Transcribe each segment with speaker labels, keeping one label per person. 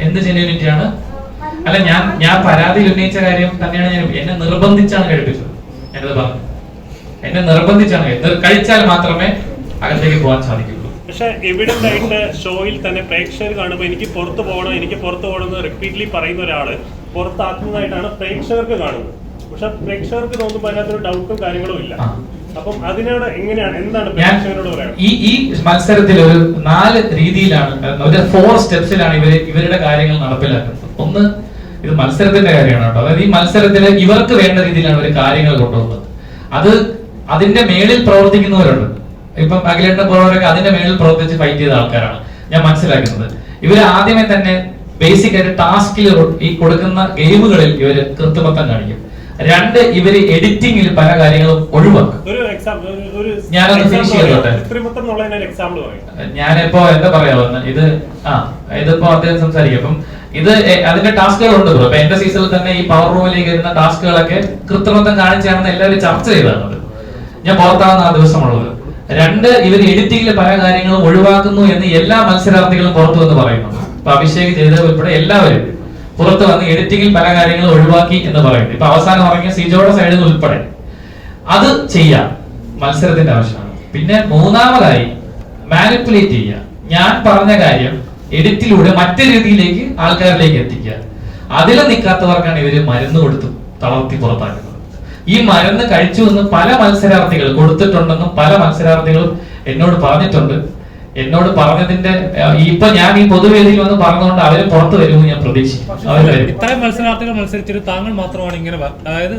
Speaker 1: എന്ത് ജെന്യൂനിറ്റിയാണ് അല്ല ഞാൻ ഞാൻ പരാതിയിൽ ഉന്നയിച്ച കാര്യം തന്നെയാണ് ഞാൻ എന്നെ നിർബന്ധിച്ചാണ് കഴിപ്പിച്ചത് ഞാനത് പറഞ്ഞു. എന്നെ നിർബന്ധിച്ചാണ് കഴി- നിർ- കഴിച്ചാൽ മാത്രമേ അകത്തേക്ക് പോകാൻ സാധിക്കുള്ളൂ.
Speaker 2: പക്ഷെ എവിഡന്റ് ആയിട്ട് ഷോയിൽ തന്നെ പ്രേക്ഷകർ കാണുമ്പോൾ എനിക്ക് പുറത്ത് പോകണം എനിക്ക് പുറത്ത് പോകണം എന്ന് റിപ്പീറ്റ്ലി പറയുന്ന ഒരാൾ പുറത്താക്കുന്നതായിട്ടാണ് പ്രേക്ഷകർക്ക് കാണുന്നത്. പക്ഷെ പ്രേക്ഷകർക്ക് തോന്നുമ്പോൾ അതിനകത്തൊരു ഡൗട്ടും കാര്യങ്ങളും ഇല്ല.
Speaker 1: ഈ ഈ മത്സരത്തിൽ ഒരു നാല് രീതിയിലാണ് ഒരു ഫോർ സ്റ്റെപ്സിലാണ് ഇവർ ഇവരുടെ കാര്യങ്ങൾ നടപ്പിലാക്കുന്നത്. ഒന്ന് ഇത് മത്സരത്തിന്റെ കാര്യമാണ് കേട്ടോ. അതായത് ഈ മത്സരത്തിൽ ഇവർക്ക് വേണ്ട രീതിയിലാണ് ഇവർ കാര്യങ്ങൾ കൊണ്ടുപോകുന്നത്. അത് അതിന്റെ മേളിൽ പ്രവർത്തിക്കുന്നവരുണ്ട്. ഇപ്പം അഖിലേണ്ട പോലുള്ളവരൊക്കെ അതിന്റെ മേളിൽ പ്രവർത്തിച്ച് ഫൈറ്റ് ചെയ്ത ആൾക്കാരാണ്. ഞാൻ മനസ്സിലാക്കുന്നത്. ഇവർ ആദ്യമേ തന്നെ ബേസിക് ആയിട്ട് ടാസ്കിൽ ഈ കൊടുക്കുന്ന ഗെയിമുകളിൽ ഇവർ കൃത്രിമത്വം കാണിക്കും. രണ്ട് ഇവർ എഡിറ്റിംഗിൽ പല കാര്യങ്ങളും ഒഴിവാക്കും. ഞാനൊന്ന് ഫിനിഷ് ചെയ്തോട്ടെ. ഞാനിപ്പോ എന്താ പറയാ ഇത് ആ ഇതിപ്പോ അദ്ദേഹം സംസാരിക്കും. അപ്പം ഇത് അതിന്റെ ടാസ്കുകൾ ഉണ്ട് അപ്പൊ ഇപ്പൊ എന്റെ സീസണിൽ തന്നെ ഈ പവർ റൂമിലേക്ക് വരുന്ന ടാസ്കുകളൊക്കെ കൃത്രിമത്വം കാണിച്ചാണെന്ന് എല്ലാവരും ചർച്ച ചെയ്തതാണ്. ഞാൻ പുറത്താകുന്ന ആ ദിവസമുള്ളത്. രണ്ട് ഇവർ എഡിറ്റിംഗിൽ പല കാര്യങ്ങളും ഒഴിവാക്കുന്നു എന്ന് എല്ലാ മത്സരാർത്ഥികളും പുറത്തു വന്ന് പറയുന്നു അഭിഷേക് ചെയ്ത ഉൾപ്പെടെ എല്ലാവരും പുറത്ത് വന്ന് എഡിറ്റിംഗിൽ പല കാര്യങ്ങളും ഒഴിവാക്കി എന്ന് പറയുന്നത്. ഇപ്പൊ അവസാനം ഇറങ്ങിയ സിജോയുടെ സൈഡിൽ നിന്ന് ഉൾപ്പെടെ. അത് ചെയ്യാം. മത്സരത്തിന്റെ ആവശ്യമാണ്. പിന്നെ മൂന്നാമതായി മാനിപ്പുലേറ്റ് ചെയ്യുക. ഞാൻ പറഞ്ഞ കാര്യം എഡിറ്റിലൂടെ മറ്റു രീതിയിലേക്ക് ആൾക്കാരിലേക്ക് എത്തിക്കുക. അതിൽ നിൽക്കാത്തവർക്കാണ് ഇവർ മരുന്ന് കൊടുത്ത് തളർത്തി പുറത്താക്കുന്നത്. ഈ മരുന്ന് കഴിച്ചു എന്ന് പല മത്സരാർത്ഥികൾ കൊടുത്തിട്ടുണ്ടെന്നും പല മത്സരാർത്ഥികളും എന്നോട് പറഞ്ഞിട്ടുണ്ട്. എന്നോട് പറഞ്ഞതിന്റെ ഇപ്പൊ ഞാൻ ഈ പൊതുവേദിയിൽ വന്ന് പറഞ്ഞുകൊണ്ട് അവർ പുറത്തു വരുമെന്ന് ഞാൻ പ്രതീക്ഷിക്കും
Speaker 3: ഇത്രയും മത്സരാർത്ഥികൾ മത്സരിച്ചിട്ട് താങ്കൾ മാത്രമാണ് ഇങ്ങനെ അതായത്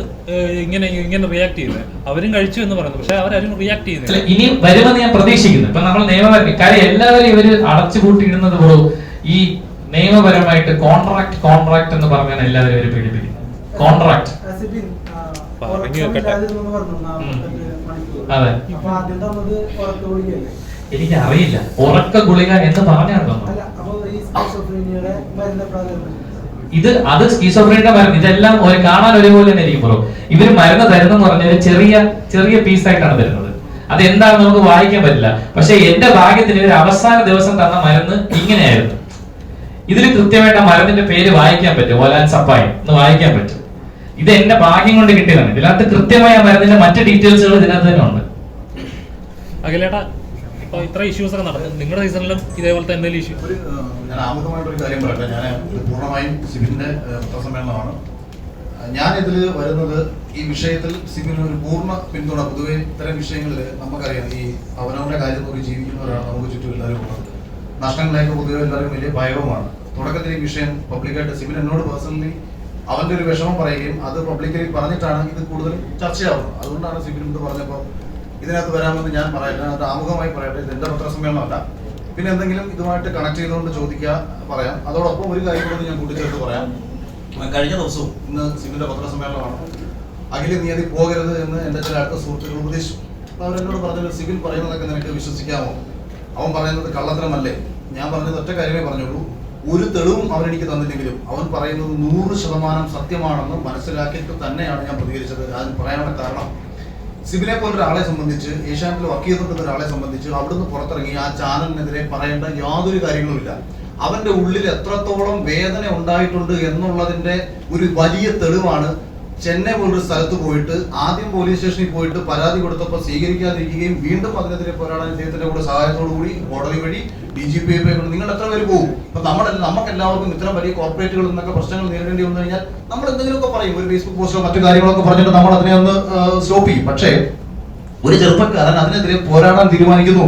Speaker 3: ഇങ്ങനെ ഇങ്ങനെ റിയാക്ട് ചെയ്യുന്നത്. അവരും കഴിച്ചു എന്ന് പറയുന്നു. പക്ഷെ അവരാരും റിയാക്ട് ചെയ്യുന്നില്ല.
Speaker 1: ഇനി വരുമെന്ന് ഞാൻ പ്രതീക്ഷിക്കുന്നു. ഇപ്പൊ നമ്മൾ നിയമപരം കാര്യം എല്ലാവരും ഇവർ അടച്ചുപൂട്ടിയിടുന്നത് പോലും ഈ നിയമപരമായിട്ട് കോൺട്രാക്ട് കോൺട്രാക്ട് എന്ന് പറഞ്ഞാൽ എല്ലാവരും ഇവർ പീഡിപ്പിക്കുന്നത്. കോൺട്രാക്ട്. അതെ. എനിക്ക് അറിയില്ല ഉറക്ക ഗുളിക എന്ന് പറഞ്ഞാണ്
Speaker 4: അല്ല,
Speaker 1: തന്നത്
Speaker 4: അപ്പൊ ഈ സ്കിസോഫ്രീനിയയുടെ മരുന്ന് പ്രാധാന്യം
Speaker 1: ഇത് അത് സ്കീസോഫ്രീനിയുടെ മരുന്ന്. ഇതെല്ലാം ഒരു കാണാൻ ഒരുപോലെ തന്നെ ഇരിക്കും ബ്രോ ഇവർ മരുന്ന് തരുന്നെന്ന് പറഞ്ഞ ഒരു ചെറിയ ചെറിയ പീസായിട്ടാണ് തരുന്നത്. അത് എന്താണെന്ന് നമുക്ക് വായിക്കാൻ പറ്റില്ല. പക്ഷെ എന്റെ ഭാഗ്യത്തിന് ഒരു അവസാന ദിവസം തന്ന മരുന്ന് ഇങ്ങനെയായിരുന്നു. ഇതിൽ കൃത്യമായിട്ട് ആ മരുന്നിന്റെ പേര് വായിക്കാൻ പറ്റും. ഓലാൻ സപ്പായി എന്ന് വായിക്കാൻ പറ്റും. ഇത് എന്റെ ഭാഗ്യം കൊണ്ട് കിട്ടിയതാണ്. ഇതിനകത്ത് കൃത്യമായ മരുന്നിന്റെ മറ്റ് ഡീറ്റെയിൽസുകൾ ഇതിനകത്ത് തന്നെ ഉണ്ട്.
Speaker 3: അഖിലേട്ടാ ഇപ്പൊ ഇത്ര ഇഷ്യൂസ് ഒക്കെ നടന്നു. നിങ്ങളുടെ സീസണിലും ഇതേപോലത്തെ എന്തെങ്കിലും ഇഷ്യൂ
Speaker 5: ഞാൻ ആമുഖമായിട്ടൊരു കാര്യം പറയട്ടെ ഞാൻ പൂർണമായും സിബിന്റെ ഏഹ്, പത്രസമ്മേളനമാണ് ഞാൻ ഇതിൽ വരുന്നത് ഈ വിഷയത്തിൽ സിബിന് ഒരു പൂർണ പിന്തുണ. പൊതുവെ ഇത്തരം വിഷയങ്ങളിൽ നമുക്കറിയാം ഈ അവനവന്റെ കാര്യം നോക്കി ജീവിക്കുന്നവരാണ് നമുക്ക് ചുറ്റും എല്ലാവരും ഉള്ളത്. നഷ്ടങ്ങളെയൊക്കെ പൊതുവെ എല്ലാവരും വലിയ ഭയവുമാണ്. തുടക്കത്തിൽ ഈ വിഷയം പബ്ലിക്കായിട്ട് സിബിൻ എന്നോട് പേഴ്സണലി അവന്റെ ഒരു വിഷമം പറയുകയും അത് പബ്ലിക്കലി പറഞ്ഞിട്ടാണ് ഇത് കൂടുതൽ ചർച്ചയാവുന്നത്. അതുകൊണ്ടാണ് സിബിൻ ഇത് പറഞ്ഞപ്പോൾ ഇതിനകത്ത് വരാമെന്ന് ഞാൻ പറയട്ടെ അത് ആമുഖമായി പറയട്ടെ ഇത് എന്റെ പത്രസമ്മേളനമല്ല. പിന്നെ എന്തെങ്കിലും ഇതുമായിട്ട് കണക്ട് ചെയ്തുകൊണ്ട് ചോദിക്കുക പറയാം. അതോടൊപ്പം ഒരു കാര്യം കൂടി ഞാൻ കൂട്ടിച്ചേർത്ത് പറയാം. കഴിഞ്ഞ ദിവസവും ഇന്ന് സിമിന്റെ പത്രസമ്മേളനമാണ്. അഖില നീ അതിൽ പോകരുത് എന്ന് എന്റെ ചില അടുത്ത സുഹൃത്തുക്കൾ ഉപദേശിച്ചു. അവരെന്നോട് പറഞ്ഞത് സിബിൻ പറയുന്നതൊക്കെ നിനക്ക് വിശ്വസിക്കാമോ? അവൻ പറയുന്നത് കള്ളത്തരമല്ലേ? ഞാൻ പറഞ്ഞത് ഒറ്റ കാര്യമേ പറഞ്ഞുള്ളൂ. ഒരു തെളിവും അവരെനിക്ക് തന്നില്ലെങ്കിലും അവൻ പറയുന്നത് നൂറ് ശതമാനം സത്യമാണെന്ന് മനസ്സിലാക്കിയിട്ട് തന്നെയാണ് ഞാൻ പ്രതികരിച്ചത്. അതിന് പറയാനുള്ള കാരണം സിബിനെ പോലെ ഒരാളെ സംബന്ധിച്ച് ഏഷ്യാനെറ്റിൽ വർക്ക് ചെയ്തിട്ടുള്ള ഒരാളെ സംബന്ധിച്ച് അവിടുന്ന് പുറത്തിറങ്ങി ആ ചാനലിനെതിരെ പറയേണ്ട യാതൊരു കാര്യങ്ങളുമില്ല. അവന്റെ ഉള്ളിൽ എത്രത്തോളം വേദന ഉണ്ടായിട്ടുണ്ട് എന്നുള്ളതിന്റെ ഒരു വലിയ തെളിവാണ് ചെന്നൈ പോലൊരു സ്ഥലത്ത് പോയിട്ട് ആദ്യം പോലീസ് സ്റ്റേഷനിൽ പോയിട്ട് പരാതി കൊടുത്തപ്പോൾ സ്വീകരിക്കാതിരിക്കുകയും വീണ്ടും അതിനെതിരെ പോരാടാൻ ഇദ്ദേഹത്തിന്റെ കൂടെ സഹായത്തോടു കൂടി കോടതി വഴി ഡി ജി പി ഐ നിങ്ങൾ എത്ര പേര് പോകും ഇപ്പൊ നമ്മുടെ നമുക്ക് എല്ലാവർക്കും ഇത്ര വലിയ കോർപ്പറേറ്റുകളിൽ നിന്നൊക്കെ പ്രശ്നങ്ങൾ നേരിടേണ്ടി വന്നു കഴിഞ്ഞാൽ നമ്മൾ എന്തെങ്കിലുമൊക്കെ പറയും. ഒരു ഫേസ്ബുക്ക് പോസ്റ്റോ മറ്റു കാര്യങ്ങളൊക്കെ പറഞ്ഞിട്ട് നമ്മൾ അതിനെ ഒന്ന് സ്റ്റോപ്പ് ചെയ്യും. പക്ഷേ ഒരു ചെറുപ്പക്കാരൻ അതിനെതിരെ പോരാടാൻ തീരുമാനിക്കുന്നു.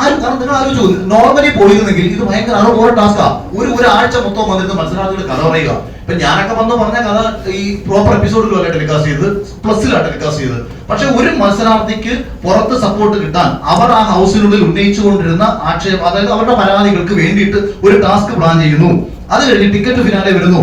Speaker 5: ആരും കാരണം നിങ്ങൾ ആലോചിച്ചു നോർമലി പോയിരുന്നെങ്കിൽ ഇത് ഭയങ്കര അത് ടാസ്കാ ഒരു ഒരാഴ്ച മൊത്തം വന്നിട്ട് മത്സരാർത്ഥികൾ കഥ പറയുക. ഇപ്പൊ ഞാനൊക്കെ വന്ന് പറഞ്ഞ കഥ ഈ പ്രോപ്പർ എപ്പിസോഡിലല്ല ടെലികാസ്റ്റ് ചെയ്ത് പ്ലസിലാണ് ടെലികാസ്റ്റ് ചെയ്ത് പക്ഷെ ഒരു മത്സരാർത്ഥിക്ക് പുറത്ത് സപ്പോർട്ട് കിട്ടാൻ അവർ ആ ഹൗസിനുള്ളിൽ ഉന്നയിച്ചുകൊണ്ടിരുന്ന ആക്ഷേപം അതായത് അവരുടെ പരാതികൾക്ക് വേണ്ടിയിട്ട് ഒരു ടാസ്ക് പ്ലാൻ ചെയ്യുന്നു. അത് കഴിഞ്ഞ് ടിക്കറ്റ് ഫിനാലെ വരുന്നു.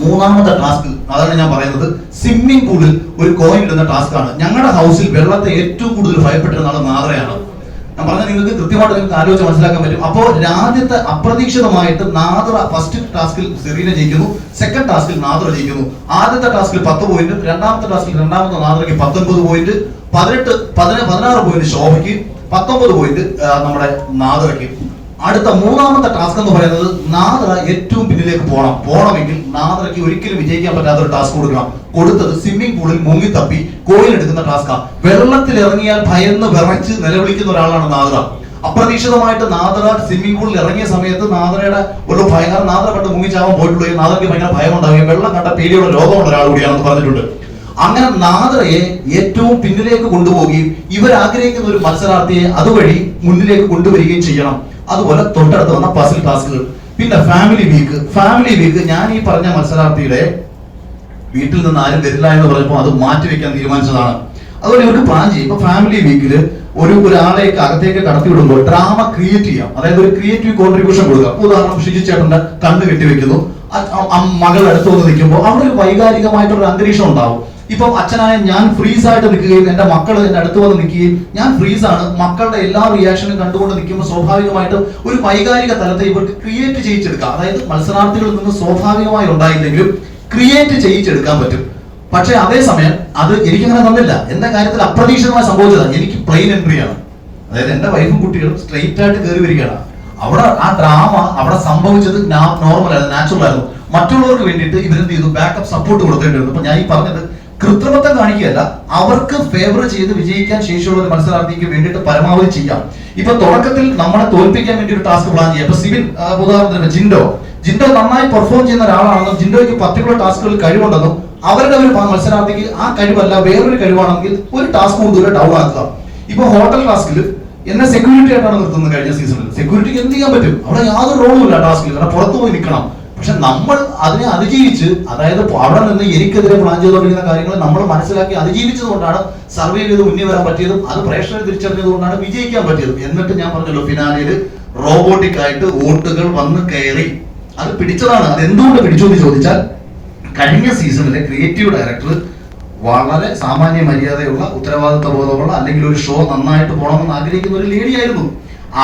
Speaker 5: മൂന്നാമത്തെ ടാസ്ക് അതാണ് ഞാൻ പറയുന്നത്. സ്വിമ്മിംഗ് പൂളിൽ ഒരു കോയിൻ ഇടുന്ന ടാസ്ക് ആണ്. ഞങ്ങളുടെ ഹൗസിൽ വെള്ളത്തെ ഏറ്റവും കൂടുതൽ ഭയപ്പെട്ടിരുന്ന നാദ്രയാണ് ഞാൻ പറഞ്ഞ നിങ്ങൾക്ക് കൃത്യമായിട്ട് നിങ്ങൾക്ക് ആലോചിച്ച് മനസ്സിലാക്കാൻ പറ്റും. അപ്പോൾ രാജ്യത്തെ അപ്രതീക്ഷിതമായിട്ട് നാദ്ര ഫസ്റ്റ് ടാസ്കിൽ സെറീന ജയിക്കുന്നു. സെക്കൻഡ് ടാസ്കിൽ നാദ്ര ജയിക്കുന്നു. ആദ്യത്തെ ടാസ്കിൽ പത്ത് പോയിന്റ് രണ്ടാമത്തെ ടാസ്കിൽ രണ്ടാമത്തെ നാദ്രയ്ക്ക് പത്തൊൻപത് പോയിന്റ് പതിനെട്ട് പതിന പതിനാറ് പോയിന്റ് ശോഭയ്ക്ക് പത്തൊമ്പത് പോയിന്റ് നമ്മുടെ നാദ്രയ്ക്ക് അടുത്ത മൂന്നാമത്തെ ടാസ്ക് എന്ന് പറയുന്നത് നാദ്ര ഏറ്റവും പിന്നിലേക്ക് പോകണം പോകണമെങ്കിൽ നാദ്രയ്ക്ക് ഒരിക്കലും വിജയിക്കാൻ പറ്റാത്ത ഒരു ടാസ്ക് കൊടുക്കണം. കൊടുത്തത് സ്വിമ്മിംഗ് പൂളിൽ മുങ്ങി തപ്പി എടുക്കുന്ന ടാസ്കാ വെള്ളത്തിൽ ഇറങ്ങിയാൽ ഭയന്ന് വിറച്ച് നിലവിളിക്കുന്ന ഒരാളാണ് നാദറ. അപ്രതീക്ഷിതമായിട്ട് നാദറ സ്വിമ്മിംഗ് പൂളിൽ ഇറങ്ങിയ സമയത്ത് നാദറയുടെ ഒരു ഭയങ്കര നാദറ പെട്ട് മുങ്ങിച്ചാവാൻ പോയിട്ടുള്ളൂ. നാദർക്ക് ഭയങ്കര ഭയം ഉണ്ടാവുകയും വെള്ളം കണ്ട പേടിയുള്ള രോഗമുള്ള ഒരാൾ കൂടിയാണെന്ന് പറഞ്ഞിട്ടുണ്ട്. അങ്ങനെ നാദറയെ ഏറ്റവും പിന്നിലേക്ക് കൊണ്ടുപോവുകയും ഇവർ ആഗ്രഹിക്കുന്ന ഒരു മത്സരാർത്ഥിയെ അതുവഴി മുന്നിലേക്ക് കൊണ്ടുവരികയും ചെയ്യണം. അതുപോലെ തൊട്ടടുത്ത് വന്ന പസിൽ ടാസ്കുകൾ പിന്നെ ഫാമിലി വീക്ക് ഫാമിലി വീക്ക് ഞാൻ ഈ പറഞ്ഞ മത്സരാർത്ഥിയുടെ വീട്ടിൽ നിന്ന് ആരും വരില്ല എന്ന് പറഞ്ഞപ്പോൾ അത് മാറ്റി വെക്കാൻ തീരുമാനിച്ചതാണ്. അതുപോലെ ഇവർക്ക് പ്ലാൻ ചെയ്യും. ഇപ്പൊ ഫാമിലി വീക്കിൽ ഒരു ഒരാളെ അകത്തേക്ക് കടത്തി വിടുമ്പോൾ ഡ്രാമ ക്രിയേറ്റ് ചെയ്യാം. അതായത് ഒരു ക്രിയേറ്റീവ് കോൺട്രിബ്യൂഷൻ കൊടുക്കുക. ഉദാഹരണം ഷിജി ചേട്ടന്റെ കണ്ണ് കെട്ടിവെക്കുന്നു. മകൾ അടുത്ത് വന്ന് നിൽക്കുമ്പോൾ അവിടെ ഒരു വൈകാരികമായിട്ടൊരു അന്തരീക്ഷം ഉണ്ടാവും. ഇപ്പം അച്ഛനായ ഞാൻ ഫ്രീസ് ആയിട്ട് നിൽക്കുകയും എന്റെ മക്കൾ എന്റെ അടുത്ത് വന്ന് നിൽക്കുകയും ഞാൻ ഫ്രീസ് ആണ് മക്കളുടെ എല്ലാ റിയാക്ഷനും കണ്ടുകൊണ്ട് നിൽക്കുമ്പോൾ സ്വാഭാവികമായിട്ടും ഒരു വൈകാരിക തലത്തെ ഇവർക്ക് ക്രിയേറ്റ് ചെയ്യിച്ചെടുക്കാം. അതായത് മത്സരാർത്ഥികളിൽ നിന്ന് സ്വാഭാവികമായി ഉണ്ടായില്ലെങ്കിലും ക്രിയേറ്റ് ചെയ്യിച്ചെടുക്കാൻ പറ്റും. പക്ഷേ അതേസമയം അത് എനിക്കങ്ങനെ തന്നില്ല. എന്റെ കാര്യത്തിൽ അപ്രതീക്ഷിതമായി സംഭവിച്ചതാണ്. എനിക്ക് പ്ലെയിൻ എൻട്രി ആണ്. അതായത് എന്റെ വൈഫും കുട്ടികളും സ്ട്രെയിറ്റ് ആയിട്ട് കയറി വരികയാണ്. അവിടെ ആ ഡ്രാമ അവിടെ സംഭവിച്ചത് നോർമൽ ആയിരുന്നു നാച്ചുറൽ ആയിരുന്നു. മറ്റുള്ളവർക്ക് വേണ്ടിയിട്ട് ഇവരെന്ത് ചെയ്തു? ബാക്കപ്പ് സപ്പോർട്ട് കൊടുത്തേണ്ടിരുന്നു അപ്പൊ ഞാൻ ഈ പറഞ്ഞത് കൃത്രിമത്വം കാണിക്കുകയല്ല അവർക്ക് ഫേവർ ചെയ്ത് വിജയിക്കാൻ ശേഷിയുള്ള ഒരു മത്സരാർത്ഥിക്ക് വേണ്ടിയിട്ട് പരമാവധി ചെയ്യാം. ഇപ്പൊ തുടക്കത്തിൽ നമ്മളെ തോൽപ്പിക്കാൻ വേണ്ടി ഒരു ടാസ്ക് പ്ലാൻ ചെയ്യാം. സിവിൻ ഉദാഹരണത്തിന് ജിൻഡോ. ജിൻഡോ നന്നായി പെർഫോം ചെയ്യുന്ന ഒരാളാണെന്നും ജിൻഡോയ്ക്ക് പർട്ടിക്കുലർ ടാസ്കുകളിൽ കഴിവുണ്ടെന്നും അവരുടെ ഒരു മത്സരാർത്ഥിക്ക് ആ കഴിവല്ല വേറൊരു കഴിവാണെങ്കിൽ ഒരു ടാസ്ക് കൂടുതൽ ഡൗൺ ആക്കുക. ഇപ്പൊ ഹോട്ടൽ ടാസ്കിൽ എന്നെ സെക്യൂരിറ്റി ആയിട്ടാണ് നിർത്തുന്നത് കഴിഞ്ഞ സീസണിൽ സെക്യൂരിറ്റിക്ക് എന്ത് ചെയ്യാൻ പറ്റും? അവിടെ യാതൊരു റോളും ഇല്ല ടാസ്കിൽ കാരണം പുറത്തു പോയി നിൽക്കണം. പക്ഷെ നമ്മൾ അതിനെ അതിജീവിച്ച് അതായത് അവിടെ നിന്ന് എനിക്കെതിരെ പ്ലാൻ ചെയ്തുകൊണ്ടിരിക്കുന്ന കാര്യങ്ങൾ നമ്മൾ മനസ്സിലാക്കി അതിജീവിച്ചത് കൊണ്ടാണ് സർവേ ചെയ്ത് മുന്നേ വരാൻ പറ്റിയതും അത് പ്രേക്ഷകർ തിരിച്ചറിഞ്ഞത് കൊണ്ടാണ് വിജയിക്കാൻ പറ്റിയതും. എന്നിട്ട് ഞാൻ പറഞ്ഞല്ലോ ഫിനാലിൽ റോബോട്ടിക് ആയിട്ട് വോട്ടുകൾ വന്ന് കയറി. അത് പിടിച്ചതാണ്. അത് എന്തുകൊണ്ട് പിടിച്ചു എന്ന് ചോദിച്ചാൽ കഴിഞ്ഞ സീസണിലെ ക്രിയേറ്റീവ് ഡയറക്ടർ വളരെ സാമാന്യ മര്യാദയുള്ള ഉത്തരവാദിത്വ ബോധമുള്ള അല്ലെങ്കിൽ ഒരു ഷോ നന്നായിട്ട് പോകണമെന്ന് ആഗ്രഹിക്കുന്ന ഒരു ലേഡി ആയിരുന്നു.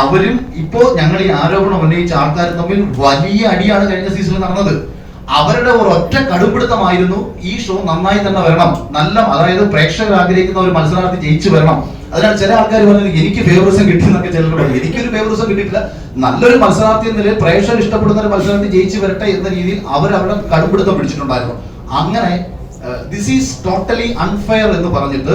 Speaker 5: അവരും ഇപ്പോ ഞങ്ങൾ ഈ ആരോപണം ഉന്നയിച്ച ആൾക്കാർ തമ്മിൽ വലിയ അടിയാണ് കഴിഞ്ഞ സീസണിൽ നടന്നത്. അവരുടെ ഒരു ഒറ്റ കടുംപിടുത്തമായിരുന്നു ഈ ഷോ നന്നായി തന്നെ വരണം. നല്ല അതായത് പ്രേക്ഷകർ ആഗ്രഹിക്കുന്ന ഒരു മത്സരാർത്ഥി ജയിച്ചു വരണം. അതിനാൽ ചില ആൾക്കാർ പറഞ്ഞത് എനിക്ക് ഫേവറിസം കിട്ടി എന്നൊക്കെ ചിലർ പറഞ്ഞു എനിക്കൊരു ഫേവറിസം കിട്ടിയിട്ടില്ല. നല്ലൊരു മത്സരാർത്ഥി എന്ന നിലയിൽ പ്രേക്ഷകർ ഇഷ്ടപ്പെടുന്ന ഒരു മത്സരാർത്ഥി ജയിച്ചു വരട്ടെ എന്ന രീതിയിൽ അവർ അവിടെ കടുപ്പിടുത്തം പിടിച്ചിട്ടുണ്ടായിരുന്നു. അങ്ങനെ ദിസ് ഈസ് ടോട്ടലി അൺഫെയർ എന്ന് പറഞ്ഞിട്ട്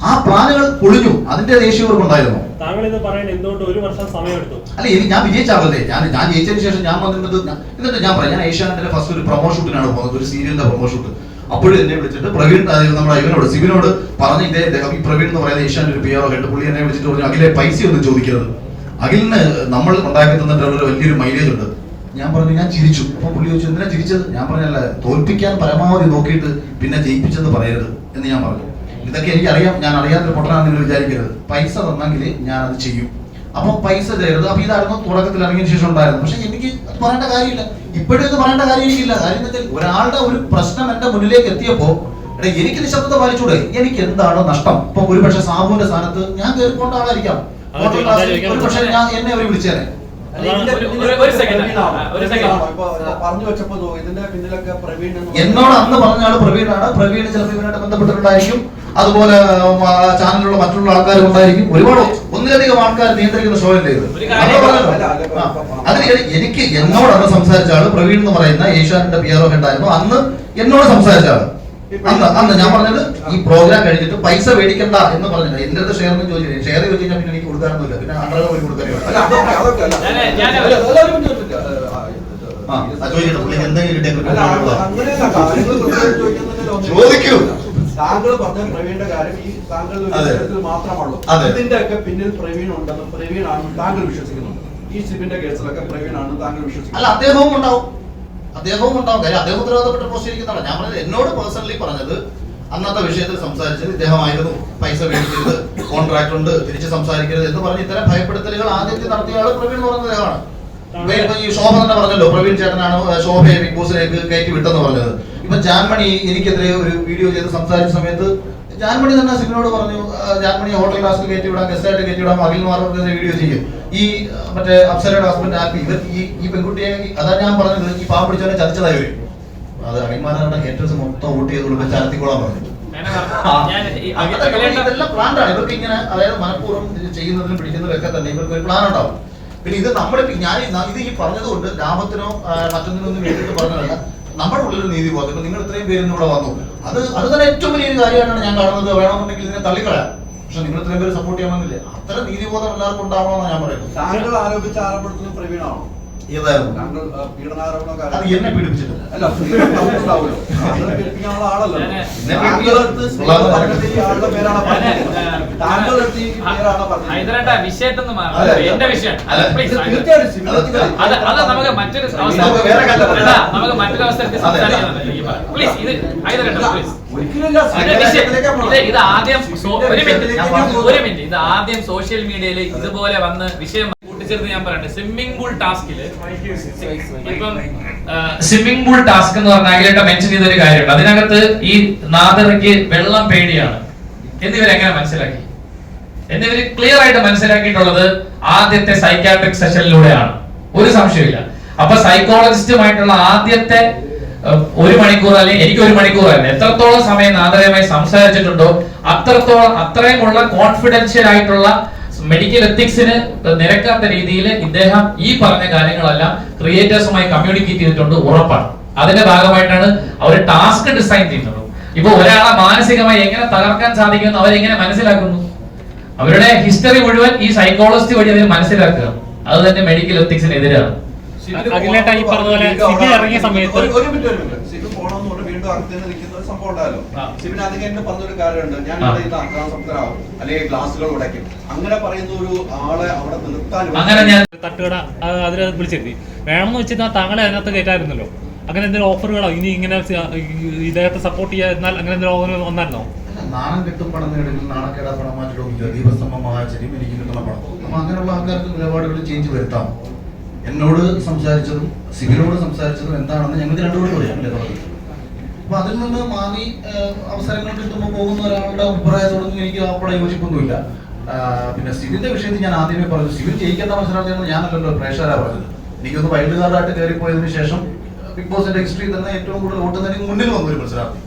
Speaker 5: ആ പ്ലാനുകൾ പൊളിഞ്ഞു. അതിന്റെ ദേഷ്യം ഇവർക്കുണ്ടായിരുന്നു
Speaker 2: താങ്കൾ ഇത് പറയാൻ എന്തുകൊണ്ട് ഒരു വർഷം സമയമെടുത്തു?
Speaker 5: അല്ല ഞാൻ വിജയിച്ചാകട്ടെ ഞാൻ ഞാൻ ജയിച്ചതിന് ശേഷം ഞാൻ ഞാൻ- എന്നിട്ട് ഞാൻ പറയാം. ഞാൻ ഫസ്റ്റ് ഒരു പ്രൊമോ ഷൂട്ടിനാണ് പോകുന്നത്. ഒരു സീരിയലിന്റെ പ്രൊമോ ഷൂട്ട് അപ്പോഴും എന്നെ വിളിച്ചിട്ട് പ്രവീൺ നമ്മുടെ ഇവനോട് സിബിനോട് പറഞ്ഞ ഇതേ അദ്ദേഹം ഈ പ്രവീൺ എന്ന് പറയുന്ന ഏഷ്യാൻ ഒരു പിയോ കേട്ട് പുള്ളി എന്നെ വിളിച്ചിട്ട് പറഞ്ഞു അഖിലെ പൈസ ഒന്നും ചോദിക്കരുത്. അഖിലിന് നമ്മൾ ഉണ്ടാക്കി തന്നിട്ടുള്ള വലിയൊരു മൈലേജ് ഉണ്ട്. ഞാൻ പറഞ്ഞു ഞാൻ ചിരിച്ചു. അപ്പൊ പുള്ളി ചോദിച്ചു എന്തിനാ ചിരിച്ചത്? ഞാൻ പറഞ്ഞല്ല തോൽപ്പിക്കാൻ പരമാവധി നോക്കിയിട്ട് പിന്നെ ജയിപ്പിച്ചെന്ന് പറയരുത് എന്ന് ഞാൻ പറഞ്ഞു. ഇതൊക്കെ എനിക്ക് അറിയാം ഞാൻ അറിയാത്തൊരു പൊട്ടനാണെന്ന് നിങ്ങൾ വിചാരിക്കരുത്. പൈസ തന്നെങ്കിൽ ഞാൻ അത് ചെയ്യും. അപ്പൊ പൈസ തരരുത്. അപ്പൊ ഇതായിരുന്നു തുടക്കത്തിൽ ഇറങ്ങിയ ശേഷം ഉണ്ടായിരുന്നു പക്ഷെ എനിക്ക് അത് പറയേണ്ട കാര്യമില്ല. ഇപ്പോഴും ഇത് പറയേണ്ട കാര്യം എനിക്കില്ല. കാര്യം എന്താ ഒരാളുടെ ഒരു പ്രശ്നം എന്റെ മുന്നിലേക്ക് എത്തിയപ്പോ എടാ എനിക്ക് നിശബ്ദത പാലിച്ചൂടെ? എനിക്ക് എന്താണോ നഷ്ടം. ഇപ്പൊ ഒരുപക്ഷെ സാബുവിന്റെ സ്ഥാനത്ത് ഞാൻ കയറി പോകേണ്ട ആളായിരിക്കാം ഒരുപക്ഷെ ഞാൻ എന്നെ അവർ വിളിച്ചേനെ. എന്നോട് അന്ന് പറഞ്ഞ ആൾ പ്രവീണാണ്. പ്രവീണ് ചിലപ്പോൾ ഇവനായിട്ട് ബന്ധപ്പെട്ടിട്ടുണ്ടായിരിക്കും. അതുപോലെ ചാനലിലുള്ള മറ്റുള്ള ആൾക്കാരും ഉണ്ടായിരിക്കും. ഒരുപാട് ഒന്നിലധികം ആൾക്കാർ നിയന്ത്രിക്കുന്ന ഷോ അല്ലേ ഇത്. അതിന് എനിക്ക് എന്നോട് അന്ന് സംസാരിച്ച ആൾ പ്രവീൺ എന്ന് പറയുന്ന ഏഷ്യാനെറ്റിന്റെ പി ആർ ഉണ്ടായിരുന്നു. അന്ന് എന്നോട് സംസാരിച്ചാണ് അന്ന് അന്ന് ഞാൻ പറഞ്ഞത് ഈ പ്രോഗ്രാം കഴിഞ്ഞിട്ട് പൈസ മേടിക്കണ്ട എന്ന് പറഞ്ഞില്ല. എന്റെ അടുത്ത് ഷെയർ ചോദിച്ചു ഷെയർ ചോദിച്ചു കഴിഞ്ഞാൽ പിന്നെ എനിക്ക് കൊടുക്കാനൊന്നുമില്ല. പിന്നെ അണ്ടർ പോയി കൊടുക്കാനേ ചോദിക്കട്ടെ, എന്തെങ്കിലും ചോദിക്കൂ.
Speaker 6: താങ്കൾ പറഞ്ഞ പ്രവീണിന്റെ കാര്യം ഈ മാത്രമുള്ളൂ
Speaker 5: അതെ.
Speaker 6: ഇതിന്റെ ഒക്കെ പിന്നിൽ പ്രവീൺ ഉണ്ടെന്നും പ്രവീൺ ആണ് താങ്കൾ വിശ്വസിക്കുന്നു. ഈ സിബിന്റെ കേസിലൊക്കെ പ്രവീൺ ആണ് താങ്കൾ
Speaker 5: അല്ല അദ്ദേഹവും ഉണ്ടാവും. അദ്ദേഹവും ഉണ്ടാവും. കാര്യം അദ്ദേഹം ഉത്തരവാദപ്പെട്ട പോസ്റ്റ് ഇരിക്കുന്നതാണ് ഞാൻ പറഞ്ഞത് എന്നോട് പേഴ്സണലി പറഞ്ഞത് അന്നത്തെ വിഷയത്തിൽ സംസാരിച്ചത് ഇദ്ദേഹമായിരുന്നു. പൈസ വേണ്ടിയത് കോൺട്രാക്ട് ഉണ്ട് തിരിച്ച് സംസാരിക്കരുത് എന്ന് പറഞ്ഞ് ഇത്തരം ഭയപ്പെടുത്തലുകൾ ആദ്യത്തെ നടത്തിയ ആൾ പ്രവീൺ എന്ന് പറയുന്ന അദ്ദേഹമാണ് ശോഭ തന്നെ പറഞ്ഞല്ലോ പ്രവീൺ ചേട്ടനാണ് ശോഭയെ ബിഗ് ബോസിലേക്ക് കയറ്റി വിട്ടെന്ന് പറഞ്ഞത്. ഇപ്പൊ ജാൻമണി എനിക്കെതിരെ ഒരു വീഡിയോ ചെയ്ത് സംസാരിച്ച സമയത്ത് ജാൻമണി തന്നെ സിബിനോട് പറഞ്ഞു ജാൻമണി ഹോട്ടൽ ക്ലാസ്സിൽ കയറ്റി വിടാം ഗസ്റ്റായിട്ട് കയറ്റി വിടാം അഖിൽ അഖിൽമാർക്കെതിരെ വീഡിയോ ചെയ്യും. ഈ മറ്റേ അപ്സരയുടെ ഹസ്ബൻഡ് ആപ്പ് ഇവർ ഈ ഈ പെൺകുട്ടിയെ അതാ ഞാൻ പറഞ്ഞത് ഈ പാവം പിടിച്ചവനെ ചതിച്ചതായി വരും അത് അഖിൽമാരുടെ ഹേറ്റേഴ്സ് മൊത്തം വോട്ട് ചെയ്ത് കൊടുക്കാൻ ചരത്തിക്കോളാൻ പറഞ്ഞു. ഇതെല്ലാം പ്ലാൻഡ് ഇവർക്ക് ഇങ്ങനെ അതായത് മനഃപൂർവം ചെയ്യുന്നതിനും പിടിക്കുന്നതിനൊക്കെ തന്നെ ഇവർക്ക് ഒരു പ്ലാൻ ഉണ്ടാവും. പിന്നെ ഇത് നമ്മുടെ ഇപ്പൊ ഞാൻ ഇത് ഈ പറഞ്ഞതുകൊണ്ട് ലാഭത്തിനോ ആ, മറ്റൊന്നിനോ ഒന്നും വേണ്ടിയിട്ട് പറഞ്ഞതല്ല. നമ്മുടെ ഉള്ളിൽ നീതി ബോധം നിങ്ങൾ ഇത്രയും പേര് ഇവിടെ വന്നു. അത് അത് തന്നെ ഏറ്റവും വലിയൊരു കാര്യമാണ് ഞാൻ കാണുന്നത്. വേണമെന്നുണ്ടെങ്കിൽ ഇതിനെ തള്ളിക്കളയാം. പക്ഷെ നിങ്ങൾ ഇത്രയും പേര് സപ്പോർട്ട് ചെയ്യണമെന്നില്ല അത്ര നീതിബോധം എല്ലാവർക്കും ഉണ്ടാവണമെന്നാണ് ഞാൻ പറയുന്നത്.
Speaker 6: താങ്കൾ ആരോപിച്ച ആരോപണത്തിന് പ്രവീണാണോ?
Speaker 5: ഏതായിരുന്നു?
Speaker 6: താങ്കൾ ആ, പീഡനാരോപണം
Speaker 5: അത് എന്നെ പീഡിപ്പിച്ചിട്ടില്ല.
Speaker 6: അല്ല പീഡനം നമുക്കുണ്ടാവുമല്ലോ. താങ്കളെ പീഡിപ്പിക്കാനുള്ള ആളല്ലോ
Speaker 1: ഞാൻ
Speaker 5: എന്നെ
Speaker 6: താങ്കളടുത്ത് സ്ത്രീകൾ പറഞ്ഞത് ഈ ആളുടെ പേരാണ് പറഞ്ഞത്?
Speaker 1: ഞാൻ,
Speaker 6: താങ്കളടുത്ത് ഈ പേരാണ് പറഞ്ഞത്?
Speaker 1: ഹൈദരാട്ട വിഷയത്തിന് എന്റെ വിഷയം.
Speaker 5: അത്
Speaker 1: നമുക്ക് മറ്റൊരു അവസരം
Speaker 5: നമുക്ക് വേറെ കാര്യം പറയാം.
Speaker 1: മറ്റൊരു അവസരത്തിൽ
Speaker 5: അതെ.
Speaker 1: സംസാരിക്കാം പ്ലീസ് ഇത് ഹൈദരാട്ട പ്ലീസ്
Speaker 6: ഒരിക്കലില്ല
Speaker 1: ഇത് ആദ്യം ഒരു മിനിറ്റ്.
Speaker 6: ഞാൻ പറഞ്ഞു.
Speaker 1: ഒരു മിനിറ്റ്. ഇത് ആദ്യം സോഷ്യൽ മീഡിയയിൽ ഇതുപോലെ വന്ന് വിഷയം കൂട്ടിച്ചേർത്ത് ഞാൻ പറയട്ടെ. സ്വിമ്മിംഗ് പൂൾ ടാസ്കിൽ ഇപ്പം സ്വിമ്മിംഗ് പൂൾ ടാസ്ക് എന്ന് പറഞ്ഞാൽ അഖിലേട്ട മെൻഷൻ ചെയ്ത ഒരു കാര്യമുണ്ട്. അതിനകത്ത് ഈ നാദറയ്ക്ക് വെള്ളം പേടിയാണ്. എന്നിവരെങ്ങനെ മനസ്സിലാക്കി? എന്നിവർ ക്ലിയർ ആയിട്ട് മനസ്സിലാക്കിയിട്ടുള്ളത് ആദ്യത്തെ സൈക്കാട്രിക് സെഷനിലൂടെയാണ് ഒരു സംശയമില്ല അപ്പൊ സൈക്കോളജിസ്റ്റുമായിട്ടുള്ള ആദ്യത്തെ ഒരു മണിക്കൂർ അല്ലെങ്കിൽ എനിക്ക് ഒരു മണിക്കൂർ അല്ല. എത്രത്തോളം സമയം നാദരയുമായി സംസാരിച്ചിട്ടുണ്ടോ അത്രത്തോളം അത്രയുമുള്ള കോൺഫിഡൻഷ്യൽ ആയിട്ടുള്ള മെഡിക്കൽ എത്തിക്സിന് നിരക്കാത്ത രീതിയിൽ ഇദ്ദേഹം ഈ പറഞ്ഞ കാര്യങ്ങളെല്ലാം ക്രിയേറ്റേഴ്സുമായി കമ്മ്യൂണിക്കേറ്റ് ചെയ്തിട്ടുണ്ട് ഉറപ്പാണ്. അതിന്റെ ഭാഗമായിട്ടാണ് അവർ ടാസ്ക് ഡിസൈൻ ചെയ്യുന്നത്. ഇപ്പൊ ഒരാളെ മാനസികമായി എങ്ങനെ തകർക്കാൻ സാധിക്കുമെന്ന് അവരെങ്ങനെ മനസ്സിലാക്കുന്നു? അവരുടെ ഹിസ്റ്ററി മുഴുവൻ ഈ സൈക്കോളജി വഴി അതിൽ മനസ്സിലാക്കുക. അത് തന്നെ മെഡിക്കൽ എത്തിക്സിനെതിരാണ്
Speaker 6: എതിരാണ്.
Speaker 3: ഒരു ഈ പറഞ്ഞ പോലെ ഇറങ്ങിയ സമയത്ത്
Speaker 6: വീണ്ടും അടുത്ത് നിൽക്കുന്ന ഒരു സംഭവം ഉണ്ടായല്ലോ.
Speaker 1: ആ.
Speaker 6: അത് എന്നെ പറഞ്ഞൊരു കാര്യമുണ്ട്. ഞാൻ. ഇവിടെ ഇത് അല്ലെങ്കിൽ ഗ്ലാസുകൾ ഉടയ്ക്കും അങ്ങനെ പറയുന്ന ഒരു ആളെ അവിടെ നിർത്താൻ
Speaker 1: അങ്ങനെ ഞാൻ
Speaker 3: തട്ടുകട അതിൽ വിളിച്ചിരുത്തി. വേണമെന്ന് വെച്ചിരുന്നാൽ താങ്കളെ അതിനകത്ത് കയറ്റായിരുന്നല്ലോ. അങ്ങനെ എന്തെങ്കിലും ഓഫറുകളോ ഇനി ഇങ്ങനെ ഇദ്ദേഹത്തെ സപ്പോർട്ട് ചെയ്യാ എന്നാൽ അങ്ങനെ എന്തെങ്കിലും ഓഫർ വന്നായിരുന്നോ?
Speaker 5: അല്ല, നാണം കെട്ടും പണം നേടലും നാണക്കേടാ പണം മാറ്റിടും ദീപസ്തംഭം മഹാചര്യം എനിക്ക് കിട്ടുന്ന പണം. അപ്പൊ അങ്ങനെയുള്ള ആൾക്കാർക്ക് നിലപാടുകൾ ചേഞ്ച് വരുത്താം. എന്നോട് സംസാരിച്ചതും സിബിനോട് സംസാരിച്ചതും എന്താണെന്ന് ഞങ്ങൾക്ക് രണ്ടുപേരും അറിയാം. അല്ലേ തുടക്കത്തിൽ? അപ്പൊ അതിൽ നിന്ന് മാറി അവസരങ്ങൾ കിട്ടുമ്പോൾ പോകുന്ന ഒരാളുടെ അഭിപ്രായത്തോടൊന്നും എനിക്ക് അവിടെ യോജിപ്പൊന്നുമില്ല. പിന്നെ സിവിന്റെ വിഷയത്തിൽ ഞാൻ ആദ്യമേ പറഞ്ഞു സിവിൻ ജയിക്കേണ്ട മത്സരാർത്ഥിയാണ് ഞാനല്ലല്ലോ പ്രേക്ഷകരാ പറഞ്ഞത്. എനിക്കൊന്ന് വൈൽഡ് കാർഡായിട്ട് പോയതിന് ശേഷം ബിഗ് ബോസിന്റെ ഹിസ്റ്ററി തന്നെ ഏറ്റവും കൂടുതൽ വോട്ട് തന്നെ മുന്നിൽ വന്ന ഒരു മത്സരാർത്ഥി.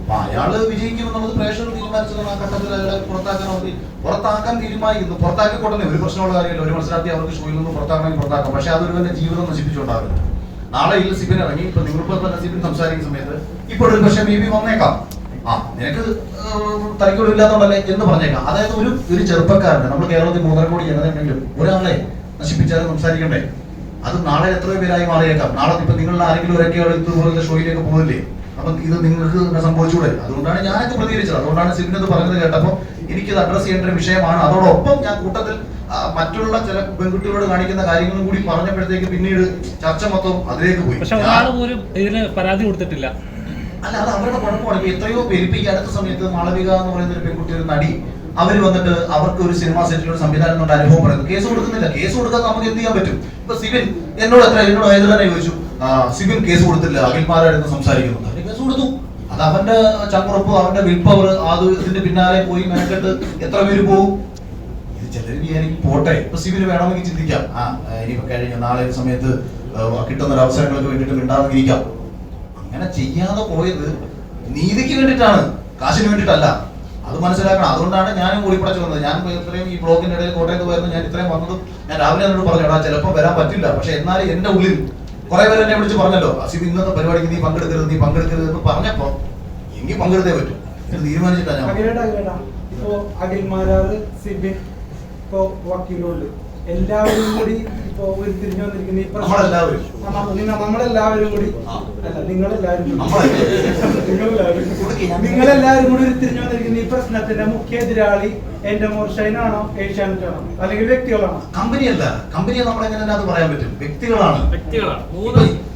Speaker 5: അപ്പൊ അയാൾ വിജയിക്കുമെന്നുള്ളത് പ്രേക്ഷകർ തീരുമാനിച്ചതാണ് ആ ഘട്ടത്തിൽ അയാളെ പുറത്താക്കാൻ മതി പുറത്താക്കാൻ തീരുമാനിക്കുന്നു. പുറത്താക്കി കൊടുക്കുന്നേ ഒരു പ്രശ്നമുള്ള കാര്യമില്ല. ഒരു മത്സരാർത്ഥി അവർക്ക് ഷോയിൽ നിന്ന് പുറത്താക്കണമെങ്കിൽ പുറത്താക്കാം. പക്ഷെ അതൊരു തന്നെ ജീവിതം നശിപ്പിച്ചുകൊണ്ടാവില്ല. നാളെ ഇല്ല സിബിൻ ഇറങ്ങി ഇപ്പൊ നിങ്ങളിപ്പോ തന്നെ സിബിൻ സംസാരിക്കുന്ന സമയത്ത് ഇപ്പൊ ഒരു പക്ഷേ മേ ബി വന്നേക്കാം. ആ നിനക്ക് തലക്കൊടില്ലാത്തതല്ലേ എന്ന് പറഞ്ഞേക്കാം. അതായത് ഒരു ഒരു ചെറുപ്പക്കാരന് നമ്മൾ കേരളത്തിൽ മൂന്നര കോടി ജനതയുണ്ടെങ്കിലും ഒരാളെ നശിപ്പിച്ചാൽ സംസാരിക്കണ്ടേ? അത് നാളെ എത്രയോ പേരായി മാറിയേക്കാം. നാളെ ഇപ്പൊ നിങ്ങളുടെ ആരെങ്കിലും ഒരൊക്കെ ഇതുപോലത്തെ ഷോയിലേക്ക് പോകില്ലേ അപ്പൊ ഇത് നിങ്ങൾക്ക് സംഭവിച്ചൂടെ? അതുകൊണ്ടാണ് ഞാനിത് പ്രതികരിച്ചത്. അതുകൊണ്ടാണ് സിബിനത് പറഞ്ഞത് കേട്ടപ്പോൾ എനിക്കിത് അഡ്രസ് ചെയ്യേണ്ട ഒരു വിഷയമാണ്. അതോടൊപ്പം ഞാൻ കൂട്ടത്തിൽ മറ്റുള്ള ചില പെൺകുട്ടികളോട് കാണിക്കുന്ന കാര്യങ്ങളും കൂടി പറഞ്ഞപ്പോഴത്തേക്ക് പിന്നീട് ചർച്ച മൊത്തം അതിലേക്ക് പോയി.
Speaker 3: പക്ഷെ ഒരാൾ പോലും ഇതിന് പരാതി കൊടുത്തിട്ടില്ല.
Speaker 5: അല്ല അത് അവരുടെ കുഴപ്പമാണ് എത്രയോ പേര് ഇപ്പൊ ഈ അടുത്ത സമയത്ത് മാളവിക എന്ന് പറയുന്ന ഒരു പെൺകുട്ടി ഒരു നടി അവർ വന്നിട്ട് അവർക്ക് ഒരു സിനിമാ സെറ്റിലൊരു സംവിധാനം കൊണ്ട് അനുഭവം പറയുന്നു. കേസ് കൊടുക്കുന്നില്ല. കേസ് കൊടുക്കാൻ നമുക്ക് എന്ത് ചെയ്യാൻ പറ്റും? ഇപ്പൊ സിബിൻ എന്നോട് എത്ര എന്നോട് ഏത് തന്നെ ചോദിച്ചു. സിവിൻ സിബിൻ കേസ് കൊടുത്തില്ല. അഖിൽമാരായിരുന്നു സംസാരിക്കുന്നത്. അവർ കേസ് കൊടുത്തു. അത് അവന്റെ ചങ്കുറപ്പ് അവന്റെ വിൽ പവർ അത് ഇതിന്റെ പിന്നാലെ പോയി മെനക്കെട്ട് എത്ര പേര് പോകും ചിലർ വിചാരിക്കും പോട്ടെ ഇപ്പൊ സിവിൽ വേണമെങ്കിൽ ചിന്തിക്കാം. ആ ഇനിയിപ്പോ കഴിഞ്ഞ നാളെ ഒരു സമയത്ത് കിട്ടുന്ന ഒരു അവസരങ്ങൾക്ക് വേണ്ടിയിട്ട് മിണ്ടാതിരിക്കാം. അങ്ങനെ ചെയ്യാതെ പോയത് നീതിക്ക് വേണ്ടിയിട്ടാണ് കാശിന് വേണ്ടിയിട്ടല്ല അത് മനസ്സിലാക്കണം. അതുകൊണ്ടാണ് ഞാനും കൂടിപ്പടച്ചു വന്നത് ഞാൻ ഇത്രയും ഈ ബ്ലോക്കിന്റെ ഇടയിൽ കോട്ടയത്ത് പോയിരുന്നു ഞാൻ ഇത്രയും വന്നതും ഞാൻ രാവിലെ എന്നോട് പറഞ്ഞു എടാ ചിലപ്പോൾ വരാൻ പറ്റില്ല. പക്ഷെ എന്നാലും എന്റെ ഉള്ളിൽ കുറെ പേര് എന്നെ വിളിച്ച് പറഞ്ഞല്ലോ അസിബ് ഇന്നത്തെ പരിപാടിക്ക് നീ പങ്കെടുക്കരുത് നീ പങ്കെടുക്കരുത് എന്ന് പറഞ്ഞപ്പോ ഇനി പങ്കെടുത്തേ പറ്റും. തീരുമാനിച്ചിട്ടാ ഞാൻ
Speaker 4: അഖിലേട്ടാ അഖിലേട്ടാ ഇപ്പോ അഖിൽമാരാറ് വക്കീലുണ്ട്. എല്ലാവരും കൂടി ഇപ്പോ ഒരു തിരിഞ്ഞു വന്നിരിക്കുന്ന ഈ പ്രശ്നം-
Speaker 5: നമ്മളെല്ലാവരും.
Speaker 4: നമ്മ- നമ്മളെല്ലാവരും കൂടി അല്ല നിങ്ങളെല്ലാവരും. നിങ്ങളെല്ലാവരും കൂടി. ഒരു തിരിഞ്ഞു വന്നിരിക്കുന്ന ഈ പ്രശ്നത്തിന്റെ മുഖ്യ എതിരാളി എന്റെ മോർഷൈനാണോ ഏഷ്യാനെറ്റാണോ? അല്ലെങ്കിൽ വ്യക്തികളാണോ?
Speaker 5: കമ്പനിയല്ല. കമ്പനിയെ നമ്മൾ എങ്ങനെ അത് പറയാൻ പറ്റും. വ്യക്തികളാണ്.
Speaker 7: വ്യക്തികളാണ്.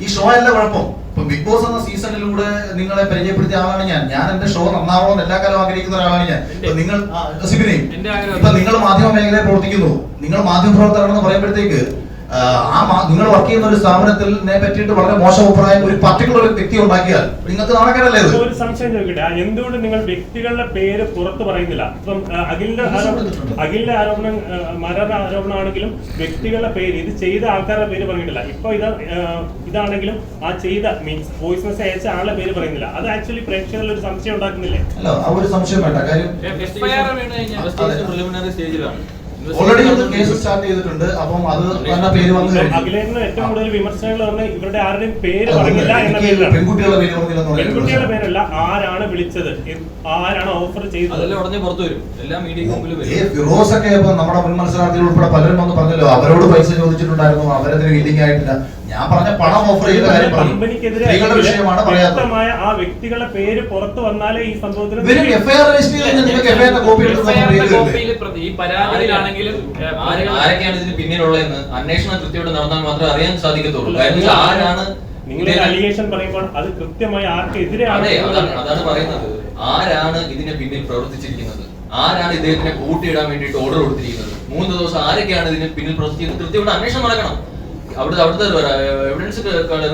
Speaker 5: ഈ ഷോ അല്ല കുഴപ്പം. ഇപ്പൊ ബിഗ് ബോസ് എന്ന സീസണിലൂടെ നിങ്ങളെ പരിചയപ്പെടുത്തിയ ആളാണ് ഞാൻ. ഞാൻ എന്റെ ഷോ നന്നാവണമെന്ന് എല്ലാ കാലവും ആഗ്രഹിക്കുന്ന ഒരാളാണ് ഞാൻ. നിങ്ങൾ
Speaker 7: സിബിനെ
Speaker 5: ഇപ്പൊ നിങ്ങൾ മാധ്യമ മേഖലയിൽ പ്രവർത്തിക്കുന്നു. നിങ്ങൾ മാധ്യമ പ്രവർത്തകരാണെന്ന് പറയുമ്പോഴത്തേക്ക് ആ, ആ നിങ്ങൾ വർക്ക് ചെയ്യുന്ന ഒരു സ്ഥാപനത്തിൽ പറ്റിയിട്ട് വളരെ മോശം അഭിപ്രായം ഒരു പർട്ടിക്കുലർ വ്യക്തി ഉണ്ടാക്കിയാൽ നിങ്ങൾക്ക് നടക്കാനല്ലേ ഇത്?
Speaker 2: ഒരു സംശയം ചോദിക്കട്ടെ. ആ, എന്തുകൊണ്ട് നിങ്ങൾ വ്യക്തികളുടെ പേര് പുറത്ത് പറയുന്നില്ല? ഇപ്പം അഖിലിന്റെ ആരോപണം അഖിലിന്റെ ആരോപണം മരയുടെ ആരോപണമാണെങ്കിലും വ്യക്തികളുടെ പേര് ഇത് ചെയ്ത ആൾക്കാരുടെ പേര് പറഞ്ഞിട്ടില്ല. ഇപ്പൊ ഇത് ഇതാണെങ്കിലും ആ ചെയ്ത മീൻസ് വോയിസ് മെസ്സേജ് അയച്ച ആളുടെ പേര് പറയുന്നില്ല. അത് ആക്ച്വലി പ്രേക്ഷകരിൽ ഒരു സംശയം ഉണ്ടാക്കുന്നില്ലേ?
Speaker 5: അല്ല ആ ഒരു സംശയം വേണ്ട. കാര്യം
Speaker 7: എഫ്ഐആർ വീണ് കഴിഞ്ഞാൽ പ്രിലിമിനറി സ്റ്റേജിലാണ്
Speaker 5: ഓൾറെഡി ഇത് കേസ് സ്റ്റാർട്ട് ചെയ്തിട്ടുണ്ട്. അപ്പം അത് തന്നെ പേര് വന്നു കഴിഞ്ഞു.
Speaker 2: അഖിലേറ്റിന് ഏറ്റവും കൂടുതൽ വിമർശനങ്ങൾ പറഞ്ഞ ഇവരുടെ ആരുടെയും പേര് പറഞ്ഞില്ല എന്ന പേരിലാണ്.
Speaker 5: പെൺകുട്ടികളുടെ പേര് പറഞ്ഞില്ല
Speaker 2: പെൺകുട്ടികളുടെ പേരല്ല ആരാണ് വിളിച്ചത് ആരാണ് ഓഫർ ചെയ്തത്.
Speaker 7: അതെല്ലാം ഉടനെ പുറത്തു വരും. എല്ലാ മുമ്പിൽ വരും.
Speaker 5: ഫിറോസ് ഒക്കെ ഇപ്പൊ നമ്മുടെ മുൻ മത്സരാർത്ഥികൾ ഉൾപ്പെടെ പലരും വന്ന് പറഞ്ഞല്ലോ അവരോട് പൈസ ചോദിച്ചിട്ടുണ്ടായിരുന്നു അവരതിന് വില്ലിംഗ് ആയിട്ടില്ല. ഞാൻ പറഞ്ഞ പണം ഓഫർ ചെയ്ത കാര്യം പറഞ്ഞു.
Speaker 2: കമ്പനിക്കെതിരെ
Speaker 5: വിഷയമാണ്
Speaker 2: വ്യക്തമായ ആ വ്യക്തികളുടെ പേര് പുറത്തു വന്നാലേ ഈ സംഭവത്തിന്
Speaker 5: ഇവരും എഫ്ഐആർ രജിസ്റ്റർ ചെയ്ത് നിങ്ങൾക്ക് കോപ്പി
Speaker 7: എഫ്ഐആറിന്റെ പ്രതി- ഈ പരാതിയിലാണെങ്കിലും
Speaker 8: ആരൊക്കെയാണ് ഇതിന് പിന്നിലുള്ളതെന്ന് അന്വേഷണം കൃത്യമായിട്ട് നടന്നാൽ മാത്രമേ അറിയാൻ സാധിക്കത്തുള്ളൂ. കാര്യം ആരാണ്
Speaker 2: നിങ്ങൾ അലിഗേഷൻ പറയുമ്പോൾ അത് കൃത്യമായി ആർക്കെതിരെയാണ്
Speaker 8: അതാണ് അതാണ് പറയുന്നത്. ആരാണ് ഇതിന് പിന്നിൽ പ്രവർത്തിച്ചിരിക്കുന്നത്? ആരാണ് ഇദ്ദേഹത്തിനെ കൂട്ടിയിടാൻ വേണ്ടിയിട്ട് ഓർഡർ കൊടുത്തിരിക്കുന്നത്? മൂന്ന് ദിവസം ആരൊക്കെയാണ് ഇതിന് പിന്നിൽ പ്രവർത്തിക്കുന്നത് കൃത്യമായിട്ട് അന്വേഷണം നടക്കണം. അവിടുത്തെ അവിടുത്തെ എവിഡൻസ്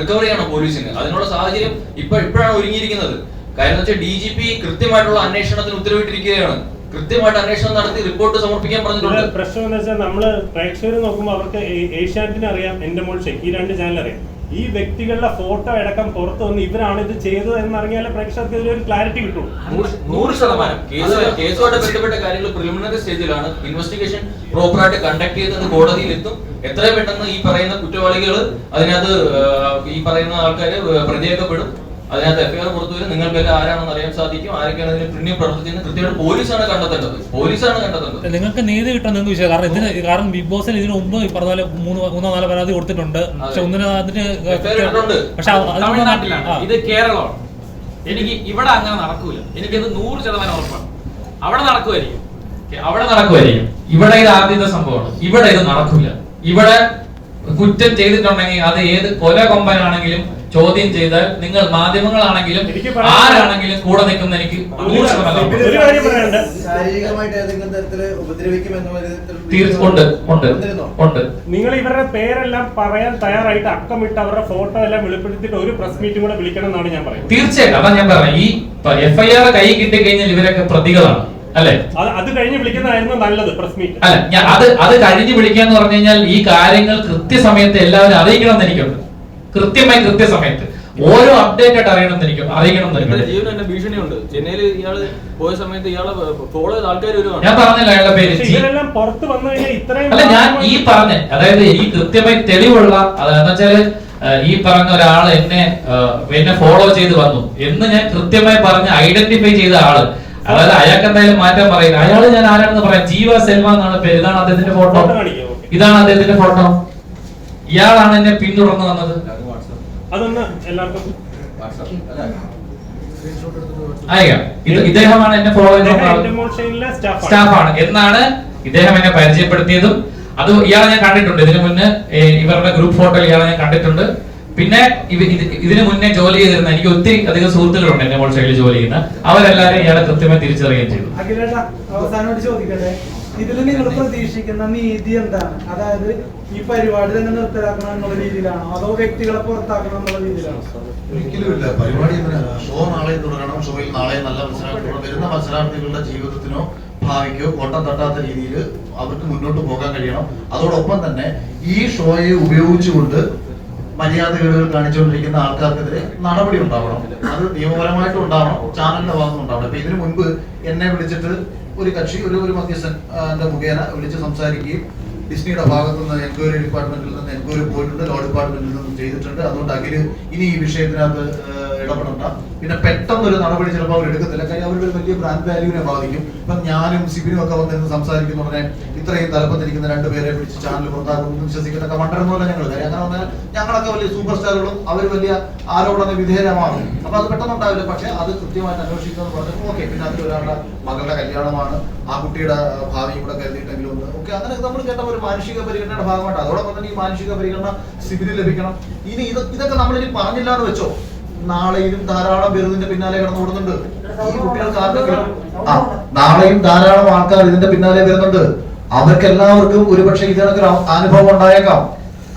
Speaker 8: റിക്കവർ ചെയ്യണം പോലീസിന്. അതിനുള്ള സാഹചര്യം ഇപ്പൊ ഇപ്പോഴാണ് ഒരുങ്ങിയിരിക്കുന്നത്. കാരണം വെച്ചാൽ ഡി ജി പി കൃത്യമായിട്ടുള്ള അന്വേഷണത്തിന് ഉത്തരവിട്ടിരിക്കുകയാണ്. കൃത്യമായിട്ട് അന്വേഷണം നടത്തി റിപ്പോർട്ട് സമർപ്പിക്കാൻ പറഞ്ഞിട്ടുണ്ട്.
Speaker 2: പ്രശ്നം എന്താ വെച്ചാൽ നമ്മൾ പ്രേക്ഷകർ നോക്കുമ്പോൾ അവർക്ക് ഏഷ്യാനെറ്റിനെ അറിയാം എന്റെ മോൾ ഷെക്കി രണ്ട് ചാനൽ അറിയാം. ഈ വ്യക്തികളുടെ ഫോട്ടോ അടക്കം പുറത്തു വന്ന് ഇവരാണ് ഇത് ചെയ്തത് എന്നറിഞ്ഞാലേ പ്രേക്ഷകർക്ക് ഇതിലൊരു ഒരു ക്ലാരിറ്റി കിട്ടും.
Speaker 8: നൂറ് നൂറ് ശതമാനം. കേസ് കേസുമായിട്ട് ബന്ധപ്പെട്ട കാര്യങ്ങൾ പ്രിലിമിനറി സ്റ്റേജിലാണ് ഇൻവെസ്റ്റിഗേഷൻ പ്രോപ്പറായിട്ട് കണ്ടക്ട് ചെയ്തത് കോടതിയിൽ എത്തും എത്രയും പെട്ടെന്ന് ഈ പറയുന്ന കുറ്റവാളികൾ അതിനകത്ത് ഈ പറയുന്ന ആൾക്കാർ പ്രതിയാക്കപ്പെടും അതിനകത്ത് എഫ്ഐആർ പുറത്തു നിങ്ങൾക്ക് നിങ്ങൾക്കെല്ലാം ആരാണെന്ന് അറിയാൻ സാധിക്കും. ആരൊക്കെയാണ് ഇതിന് പിന്നെ പ്രവർത്തിക്കുന്നത് കൃത്യമായിട്ട് പോലീസാണ് കണ്ടെത്തേണ്ടത്. പോലീസാണ് കണ്ടെത്തേണ്ടത്.
Speaker 3: നിങ്ങൾക്ക് നീതി കിട്ടണം എന്ന് വിഷയം കാരണം ഇതിന് കാരണം ബിഗ് ബോസിന് ഇതിന് മുമ്പ് ഈ പറഞ്ഞ പോലെ മൂന്ന് മൂന്നോ നാല് പരാതി കൊടുത്തിട്ടുണ്ട്. പക്ഷെ ഒന്നിനെ അതിന് പക്ഷെ
Speaker 7: ഇത് കേരളമാണ്. എനിക്ക് ഇവിടെ അങ്ങനെ നടക്കൂല. എനിക്കത് നൂറ് ശതമാനം ഉറപ്പാണ്. അവിടെ നടക്കുമായിരിക്കും.
Speaker 1: അവിടെ നടക്കുമായിരിക്കും. ഇവിടെ ഇത് ആദ്യത്തെ സംഭവമാണ്. ഇവിടെ ഇത് നടക്കില്ല ഇവിടെ കുറ്റം ചെയ്തിട്ടുണ്ടെങ്കിൽ അത് ഏത് കൊല കൊമ്പനാണെങ്കിലും ചോദ്യം ചെയ്താൽ നിങ്ങൾ മാധ്യമങ്ങളാണെങ്കിലും ആരാണെങ്കിലും കൂടെ നിൽക്കുന്ന എനിക്ക് ഉണ്ട് ഉണ്ട് ഉണ്ട്.
Speaker 2: നിങ്ങൾ ഇവരുടെ പേരെല്ലാം പറയാൻ തയ്യാറായിട്ട് അക്കമിട്ട് അവരുടെ ഫോട്ടോ എല്ലാം വെളിപ്പെടുത്തിയിട്ട് ഒരു പ്രസ് മീറ്റും കൂടെ വിളിക്കണം എന്നാണ് ഞാൻ പറയുന്നത്.
Speaker 1: തീർച്ചയായിട്ടും. അതാ ഞാൻ പറഞ്ഞത് ഈ എഫ്ഐആർ കൈ കിട്ടിക്കഴിഞ്ഞാൽ ഇവരൊക്കെ പ്രതികളാണ്. അല്ലെ?
Speaker 2: അത് അത് കഴിഞ്ഞ് വിളിക്കുന്നതായിരുന്നു നല്ലത് പ്രസ് മീറ്റ്.
Speaker 1: അല്ല അത് അത് കഴിഞ്ഞ് വിളിക്കാന്ന് പറഞ്ഞു കഴിഞ്ഞാൽ ഈ കാര്യങ്ങൾ കൃത്യസമയത്ത് എല്ലാവരും അറിയിക്കണം എന്ന് എനിക്കുണ്ട്. കൃത്യമായി കൃത്യസമയത്ത്. ഓരോ അപ്ഡേറ്റ് ആയിട്ട് അറിയണം എന്ന് എനിക്ക് അറിയിക്കണം
Speaker 8: ജീവൻ എന്നെ ഭീഷണിയുണ്ട്. ചെന്നൈയിൽ ഇയാൾ പോയ സമയത്ത് ഇയാളെ ഫോളോ ചെയ്ത ആൾക്കാർ വരുവാണ്.
Speaker 1: ഞാൻ പറഞ്ഞില്ല അയാളുടെ പേര്.
Speaker 2: പുറത്ത് വന്നു കഴിഞ്ഞാൽ ഇത്രയും
Speaker 1: അല്ല ഞാൻ ഈ പറഞ്ഞ അതായത് ഈ കൃത്യമായി തെളിവുള്ള അതെന്ന് വെച്ചാൽ ഈ പറഞ്ഞ ഒരാൾ എന്നെ എന്നെ ഫോളോ ചെയ്ത് വന്നു എന്ന് ഞാൻ കൃത്യമായി പറഞ്ഞ് ഐഡന്റിഫൈ ചെയ്ത ആൾ. അതായത് അയാൾക്ക് എന്തായാലും മാറ്റാൻ പറയില്ല. അയാൾ ഞാൻ ആരാണെന്ന് പറയാം. ജീവ സെൽവ എന്നാണ് പേര്. ഇതാണ് അദ്ദേഹത്തിന്റെ ഫോട്ടോ. ഇതാണ് അദ്ദേഹത്തിന്റെ ഫോട്ടോ ഇയാളാണ് എന്നെ പിന്തുടർന്ന് വന്നത്.
Speaker 2: അതൊന്ന് എല്ലാവർക്കും
Speaker 1: ഇദ്ദേഹമാണ് എന്നെ ഫോളോ സ്റ്റാഫാണ്. എന്നാണ് ഇദ്ദേഹം എന്നെ പരിചയപ്പെടുത്തിയതും. അത് ഇയാളെ ഞാൻ കണ്ടിട്ടുണ്ട്. ഇതിനു മുന്നേ ഇവരുടെ ഗ്രൂപ്പ് ഫോട്ടോ ഇയാളെ ഞാൻ കണ്ടിട്ടുണ്ട്. പിന്നെ ഇതിനു മുന്നേ ജോലി ചെയ്തിരുന്ന എനിക്ക് ഒത്തിരി അധികം സുഹൃത്തുക്കളുണ്ട് എന്നെ മോൾ ശൈലി ജോലി ചെയ്യുന്ന. അവരെല്ലാവരും ഇയാളെ കൃത്യമായി തിരിച്ചറിയുകയും ചെയ്തു.
Speaker 4: അഖിലേട്ടാ അവസാനമായിട്ട് ചോദിക്കട്ടെ? ഇതിൽ നിങ്ങൾ പ്രതീക്ഷിക്കുന്ന നീതി എന്താണ്? അതായത് ഈ പരിപാടി തന്നെ നിർത്തലാക്കണം എന്നുള്ള രീതിയിലാണോ? അതോ വ്യക്തികളെ പുറത്താക്കണം എന്നുള്ള രീതിയിലാണോ?
Speaker 5: ഒരിക്കലുമില്ല. പരിപാടി? ഷോ നാളെ തുടരണം ഷോയിൽ നാളെ നല്ല മത്സരാർത്ഥികൾ വരുന്ന മത്സരാർത്ഥികളുടെ ജീവിതത്തിനോ ഭാവിക്കോ കോട്ടം തട്ടാത്ത രീതിയിൽ അവർക്ക് മുന്നോട്ട് പോകാൻ കഴിയണം. അതോടൊപ്പം തന്നെ ഈ ഷോയെ ഉപയോഗിച്ചുകൊണ്ട് മര്യാദകേടുകൾ കാണിച്ചുകൊണ്ടിരിക്കുന്ന ആൾക്കാർക്കെതിരെ നടപടി ഉണ്ടാവണം. അത് നിയമപരമായിട്ടും ഉണ്ടാവണം. ചാനലിന്റെ ഭാഗത്തുനിന്ന് ഉണ്ടാവണം അപ്പൊ ഇതിനു മുൻപ് എന്നെ വിളിച്ചിട്ട് ഒരു കക്ഷി ഒരു ഒരു മധ്യസ്ഥൻ മുഖേന വിളിച്ച് സംസാരിക്കുകയും ഡിസ്നിയുടെ ഭാഗത്തു നിന്ന് എൻക്വയറി ഡിപ്പാർട്ട്മെന്റിൽ നിന്ന് എൻക്വയറി പോയിട്ടുണ്ട് ലോ ഡിപ്പാർട്ട്മെന്റിൽ നിന്നും ചെയ്തിട്ടുണ്ട്. അതുകൊണ്ട് അഖിൽ ഇനി ഈ വിഷയത്തിനകത്ത് ഇടപെടണ്ട പിന്നെ പെട്ടെന്ന് ഒരു നടപടി ചിലപ്പോൾ അവർ എടുക്കത്തില്ല. കാര്യം അവരുടെ വലിയ ബ്രാൻഡ് വാല്യൂവിനെ ബാധിക്കും. ഇപ്പം ഞാനും സിബിനും ഒക്കെ വന്നിരുന്ന് സംസാരിക്കുന്ന ഉടനെ ഇത്രയും തലപ്പത്തിരിക്കുന്ന രണ്ടുപേരെ പിടിച്ച് ചാനൽ പുറത്താക്കുന്നു വിശ്വസിക്കുന്നൊക്കെ മണ്ടരുന്നല്ല ഞങ്ങൾ കാര്യം അങ്ങനെ വന്നാൽ ഞങ്ങളൊക്കെ വലിയ സൂപ്പർ സ്റ്റാറുകളും അവർ വലിയ ആരോപണ വിധേയമാണ് അപ്പൊ അത് പെട്ടെന്ന് ഉണ്ടാവില്ല പക്ഷെ അത് കൃത്യമായിട്ട് അന്വേഷിക്കുന്നത് പറഞ്ഞു ഓക്കെ പിന്നെ അതിൽ ഒരാളുടെ മകളുടെ കല്യാണമാണ്. ആ കുട്ടിയുടെ ഭാവിയും കൂടെ കരുതിയിട്ടെങ്കിലും ഒന്ന് ഓക്കെ അങ്ങനെ നമ്മൾ കേട്ട ഒരു മാനുഷിക പരിഗണനയുടെ ഭാഗമായിട്ട് അതോടൊപ്പം തന്നെ ഈ മാനുഷിക പരിഗണന സിബിന് ലഭിക്കണം. ഇനി ഇത് ഇതൊക്കെ നമ്മളിനി പറഞ്ഞില്ലാന്ന് വെച്ചോ? നാളെയും ധാരാളം പേര് ഇതിന്റെ പിന്നാലെ കിടന്നു ഓടുന്നുണ്ട്. ഈ കുട്ടികൾക്ക് ആർക്കെങ്കിലും? ആ നാളെയും ധാരാളം ആൾക്കാർ ഇതിന്റെ പിന്നാലെ വരുന്നുണ്ട്. അവർക്ക് എല്ലാവർക്കും ഒരുപക്ഷെ ഇതിനൊക്കെ അനുഭവം ഉണ്ടായേക്കാം.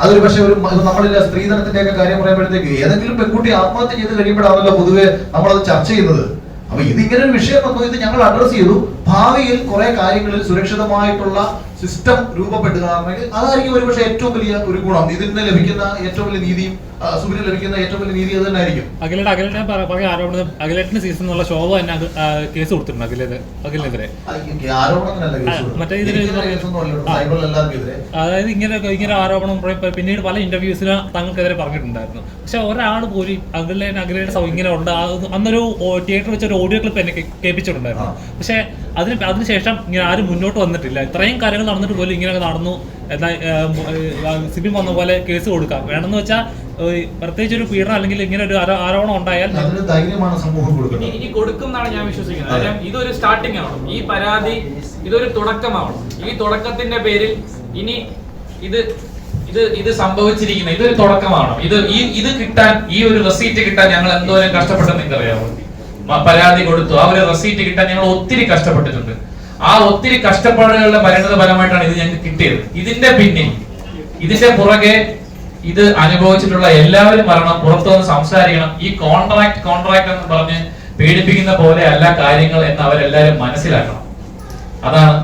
Speaker 5: അതൊരു പക്ഷേ ഒരു നമ്മളില്ല നമ്മളിലെ സ്ത്രീധനത്തിന്റെ ഒക്കെ കാര്യം പറയുമ്പോഴത്തേക്ക് ഏതെങ്കിലും പെൺകുട്ടി ആത്മഹത്യ ചെയ്ത് കഴിയുമ്പോഴാണല്ലോ പൊതുവെ നമ്മളത് ചർച്ച ചെയ്യുന്നത്. അപ്പൊ ഇതിങ്ങനെ ഒരു വിഷയം വന്നു ഇത് ഞങ്ങൾ അഡ്രസ് ചെയ്തു. ഭാവിയിൽ കുറെ കാര്യങ്ങളിൽ സുരക്ഷിതമായിട്ടുള്ള സിസ്റ്റം രൂപപ്പെടുകയാണെങ്കിൽ അതായിരിക്കും ഒരുപക്ഷെ ഏറ്റവും വലിയ ഒരു ഗുണം. ഇതിന് ലഭിക്കുന്ന ഏറ്റവും വലിയ നീതിയും സുബിന് ലഭിക്കുന്ന ഏറ്റവും വലിയ നീതി അത് തന്നെ ആയിരിക്കും
Speaker 3: അഖിലേട്ട് അഖിലേട്ടൻ പറ- പറഞ്ഞ ആരോപണം അഖിലേട്ടിന്റെ സീസൺ എന്നുള്ള ശോഭ തന്നെ കേസ് കൊടുത്തിട്ടുണ്ട് അഖിലേത് അഖിലിനെതിരെ. അതായത് ഇങ്ങനെ ഇങ്ങനെ ആരോപണം. പിന്നീട് പല ഇന്റർവ്യൂസിലും തങ്ങൾക്കെതിരെ പറഞ്ഞിട്ടുണ്ടായിരുന്നു. പക്ഷെ ഒരാൾ പോലും അഖിലെ അഖിലയുടെ ഇങ്ങനെ ഉണ്ട്. അന്നൊരു തിയേറ്റർ വെച്ച ഒരു ഓഡിയോ ക്ലിപ്പ് എന്നെ കേൾപ്പിച്ചിട്ടുണ്ടായിരുന്നു. പക്ഷെ അതിന് അതിനുശേഷം ഇങ്ങനെ ആരും മുന്നോട്ട് വന്നിട്ടില്ല. ഇത്രയും കാര്യങ്ങൾ നടന്നിട്ട് പോലും ഇങ്ങനെയൊക്കെ നടന്നു. എന്താ സിബിൻ വന്ന പോലെ കേസ് കൊടുക്കാം. വേണമെന്ന് വെച്ചാൽ പ്രത്യേകിച്ച് ഒരു പീഡനം അല്ലെങ്കിൽ ഇങ്ങനെ ഒരു ആരോ- ആരോപണം ഉണ്ടായാൽ
Speaker 5: അതിന് ധൈര്യമാണ് സമൂഹം
Speaker 7: ഇനി
Speaker 5: കൊടുക്കുന്നത്
Speaker 7: ഇനി കൊടുക്കും എന്നാണ് ഞാൻ വിശ്വസിക്കുന്നത്. ഇതൊരു സ്റ്റാർട്ടിംഗ് ആവണം. ഈ പരാതി ഇതൊരു തുടക്കമാവണം. ഈ തുടക്കത്തിന്റെ പേരിൽ ഇനി ഇത്
Speaker 1: ഇത് ഇത് സംഭവിച്ചിരിക്കുന്ന ഇതൊരു തുടക്കമാണ് ഇത് ഈ ഇത് കിട്ടാൻ ഈ ഒരു റെസീറ്റ് കിട്ടാൻ ഞങ്ങൾ എന്തോരം കഷ്ടപ്പെട്ടെന്ന് നിങ്ങൾക്കറിയാമോ പരാതി കൊടുത്തു. ആ ഒരു റെസീറ്റ് കിട്ടാൻ ഞങ്ങൾ ഒത്തിരി കഷ്ടപ്പെട്ടിട്ടുണ്ട്. ആ ഒത്തിരി കഷ്ടപ്പാടുകളുടെ പരിണത ഫലമായിട്ടാണ് ഇത് ഞങ്ങൾക്ക് കിട്ടിയത്. ഇതിന്റെ പിന്നിൽ ഇതിന്റെ പുറകെ ഇത് അനുഭവിച്ചിട്ടുള്ള എല്ലാവരും വരണം പുറത്തു വന്ന് സംസാരിക്കണം. ഈ കോൺട്രാക്ട് കോൺട്രാക്ട് എന്ന് പറഞ്ഞ് പേടിപ്പിക്കുന്ന പോലെ അല്ല കാര്യങ്ങൾ എന്ന് അവരെല്ലാവരും മനസ്സിലാക്കണം. അതാണ്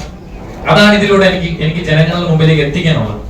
Speaker 1: അതാണ് ഇതിലൂടെ എനിക്ക് എനിക്ക് ജനങ്ങളുടെ മുമ്പിലേക്ക് എത്തിക്കാനുള്ളത്.